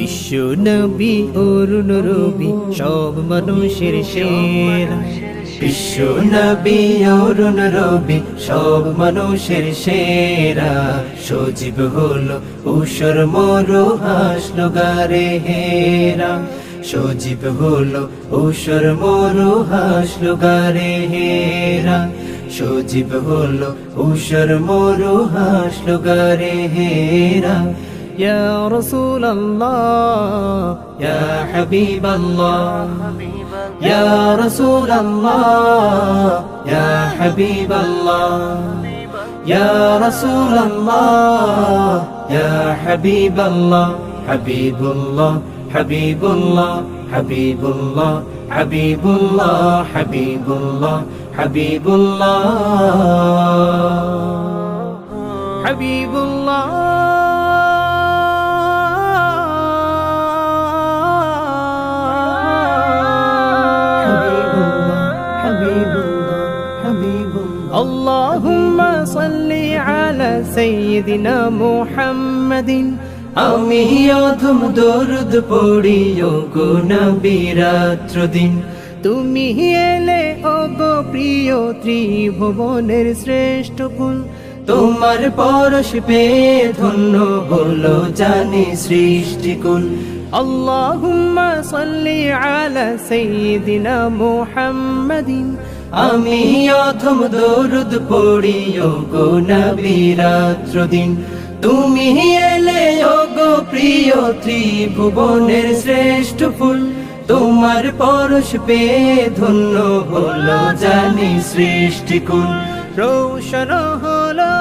বিশ্ব নবী অরুণ রবি, সব মানুষের সেরা বিশ্ব নবী অরুণ রবি, সব মানুষের সেরা সজীব হলো উষর মরু হাসলো গারে হেরা। সজীব হলো উষর মরু হাসলো গারে হেরা। সজীব হলো উষর মরু হাসলো গারে হেরা। يا رسول الله يا حبيب الله يا رسول الله يا حبيب الله يا رسول الله يا حبيب الله حبيب الله حبيب الله حبيب الله حبيب الله حبيب الله حبيب الله حبيب الله اللهم صل على سيدنا محمد আমি অধম দরুদ পড়ি গো নবীরাত্র দিন তুমি এলে ও গো প্রিয় ত্রিভুবনের শ্রেষ্ঠ ফুল তোমার পরশ পেয়ে ধন্য হলো জানি সৃষ্টিকুল আল্লাহুম্মা সাল্লি আলা সাইয়্যিদিনা মুহাম্মাদিন আমি অধম দরুদ পড়ি ও গো নবীরাত্র দিন তুমি এলে গো প্রিয় ত্রিভুবনের শ্রেষ্ঠ ফুল। তোমার পরশ পেয়ে ধন্য হলো জানি সৃষ্টিকুল রৌশন হলো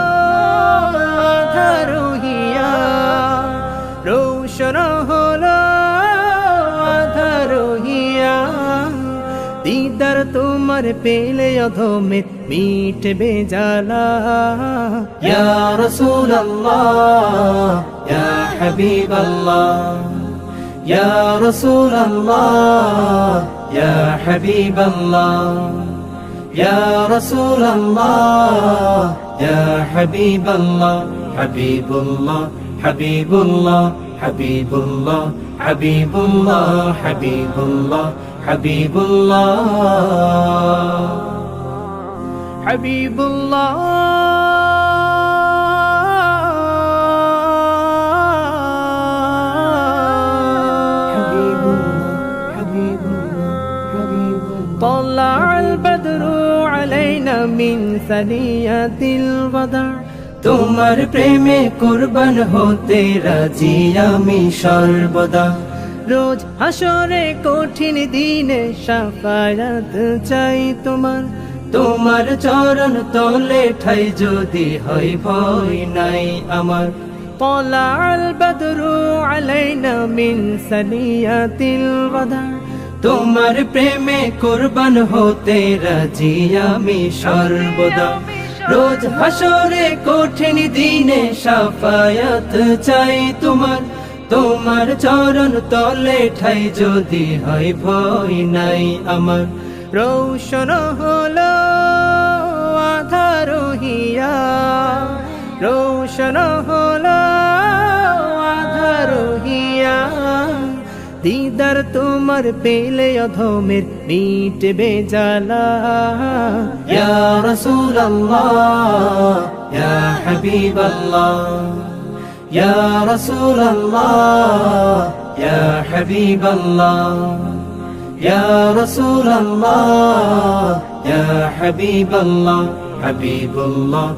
আধারহিয়া রৌশন হলো দিদার তোমার পেলে অধমে মিটবে জালা ইয়া রাসূলুল্লাহ, ইয়া হাবিবাল্লাহ, ইয়া রাসূলুল্লাহ, ইয়া হাবিবাল্লাহ, ইয়া রাসূলুল্লাহ, ইয়া হাবিবাল্লাহ, হাবিবুল্লাহ হাবিবুল্লাহ হাবিবুল্লাহ হাবিবুল্লাহ হাবিবুল্লাহ হাবিবুল্লাহ হাবিবুল্লাহ طلع البدر علينا من ثنيات الوداع তোমার প্রেমে কুরবান হতে রাজি আমি সর্বদা রোজ হাসরে কঠিন দিনে সাফায়াত চাই তোমার। তোমার চরণ তলে ঠাই যদি হয় ভয় নাই আমার। পলাল বদরু আলাইনা মিন সানিয়াতিল ওয়াদা। তোমার প্রেমে কোরবান হতে রাজি আমি সর্বদা। রোজ হাসরে কঠিন দিনে সাফায়াত চাই তোমার। তোমার চরণ তলে ঠাই যদি হয় ভয় নাই আমার। রৌশন হলো আধারহিয়া। রৌশন হলো আধারহিয়া। দিদার তোমার পেলে অধমের মিটবে জ্বালা। ইয়া রসুল আল্লাহ ইয়া يا رسول الله يا حبيب الله يا رسول الله يا حبيب الله حبيب الله